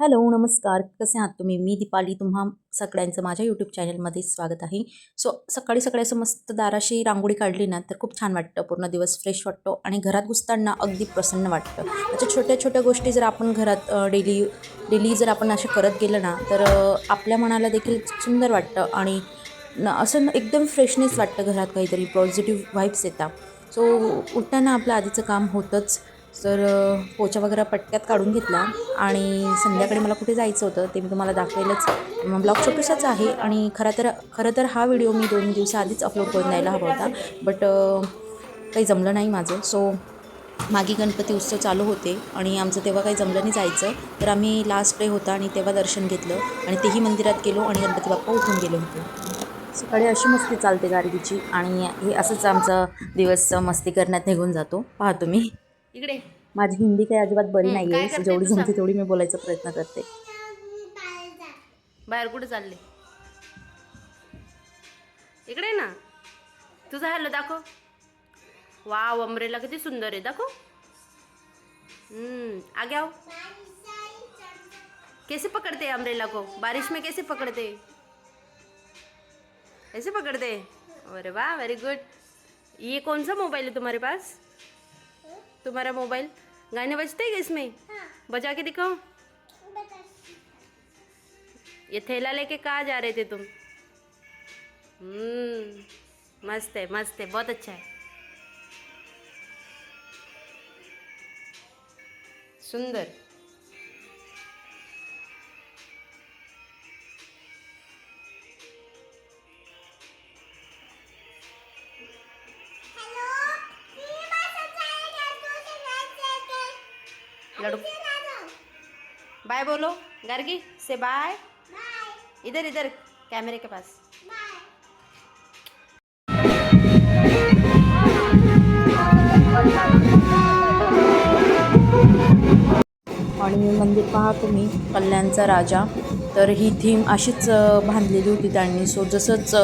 Hello नमस्कार. कसे आहात तुम्ही? मी दीपाली तुम्हा सगळ्यांचं माझ्या यूट्यूब चॅनलमध्ये स्वागत आहे. सो सकाळी सकाळी असं मस्त दाराशी रांगोळी काढली ना तर खूप छान वाटतं. पूर्ण दिवस फ्रेश वाटतो आणि घरात घुसताना अगदी प्रसन्न वाटतं. अशा छोट्या छोट्या गोष्टी जर आपण घरात डेली डेली जर आपण असे करत गेलं ना तर आपल्या मनाला देखील सुंदर वाटतं आणि असं एकदम फ्रेशनेस वाटतं घरात काहीतरी पॉझिटिव्ह व्हाईब्स येतात. सो उठताना आपलं आधीचं काम होतंच. तर पोचा वगैरे पटक्यात काढून घेतला आणि संध्याकाळी मला कुठे जायचं होतं ते मी तुम्हाला दाखवेलच. ब्लॉग छोटूसाच आहे आणि खरं तर खरं तर हा व्हिडिओ मी दोन दिवसाआधीच अपलोड करून द्यायला हवा होता. बट काही जमलं नाही माझं. सो मागे गणपती उत्सव चालू होते आणि आमचं तेव्हा काही जमलं नाही जायचं. तर आम्ही लास्ट डे होता आणि तेव्हा दर्शन घेतलं आणि तेही मंदिरात गेलो आणि गणपती बाप्पा उठून गेले होते. सकाळी अशी मस्ती चालते गाडगीची आणि हे असंच आमचा दिवस मस्ती करण्यात निघून जातो. पाहतो मी. इकडे. माझी हिंदी काही अजिबात बरी नाही आहे जेवढी जमते? तेवढी मी बोलायचा प्रयत्न करते. बाहेर कुठे चालले? इकडे ना. तुझा हॅलो दाखव. वाव अमरेला किती सुंदर आहे. दाखव. हम्म आगे आओ. कैसे पकड़ते हैं अमरेला को? बारिश में कैसे पकड़ते? ऐसे पकड़ते? अरे वाह वेरी गुड ये कौन सा मोबाइल है तुम्हारे पास? तुम्हारा मोबाइल? गाने बजते हैं इसमें? बजा के दिखाओ। ये थैला लेके कहाँ जा रहे थे तुम? मस्त है मस्त है बहुत अच्छा है। सुंदर। लड़ू. बाय बोलो गार्गी से बाय इधर इधर कैमरे के पास. आणि मंदिर पहा तुम्ही कल्याणचा राजा. तर ही थीम अशीच बांधलेली होती त्यांनी. सो जसंच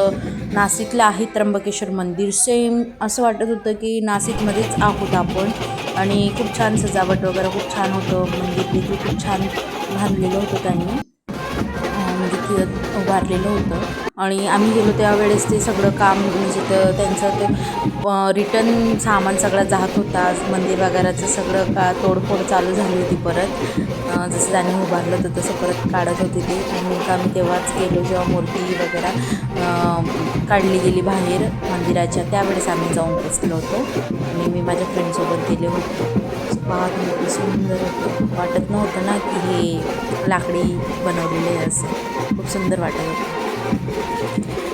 नाशिकला आहे त्र्यंबकेश्वर मंदिर सेम असं वाटत होतं की नाशिकमध्येच आहोत आपण. आणि खूप छान सजावट वगैरे खूप छान होतं मंदिर देखील खूप छान बांधलेलं होतं त्यांनी. अं, उभारलेलं होतं. आणि आम्ही गेलो त्यावेळेस ते सगळं काम म्हणजे तर त्यांचं ते रिटर्न सामान सगळं जात होता. मंदिर वगैरेचं सगळं का तोडफोड चालू झाली होती परत. जसं त्यांनी उभारलं होतं तसं परत काढत होते ते. आणि आम्ही तेव्हाच गेलो जेव्हा मूर्ती वगैरे काढली गेली बाहेर. मंदिराच्या त्यावेळेस आम्ही जाऊन पोचलो होतो. आणि मी माझ्या फ्रेंडसोबत गेले होते. पाहत तुम्ही सुंदर होतं. वाटत नव्हतं ना की हे लाकडी बनवलेले आहे असं खूप सुंदर वाटत होतं.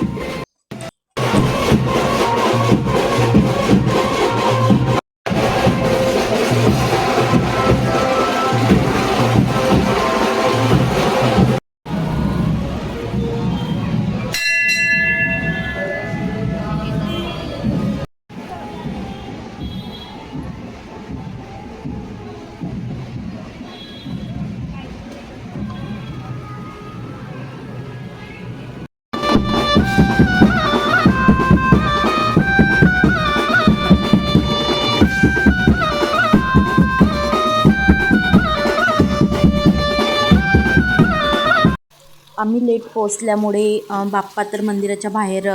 आम्ही लेट पोचल्यामुळे बाप्पा तर मंदिराच्या बाहेर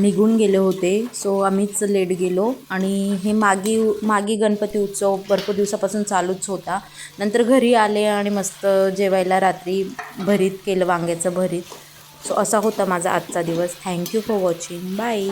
निघून गेले होते. सो आम्हीच लेट गेलो आणि हे मागी मागी गणपती उत्सव भरपूर दिवसापासून चालूच होता. नंतर घरी आले आणि मस्त जेवायला रात्री भरीत केलं वांग्याचं भरीत. सो असा होता माझा आजचा दिवस. Thank you for watching bye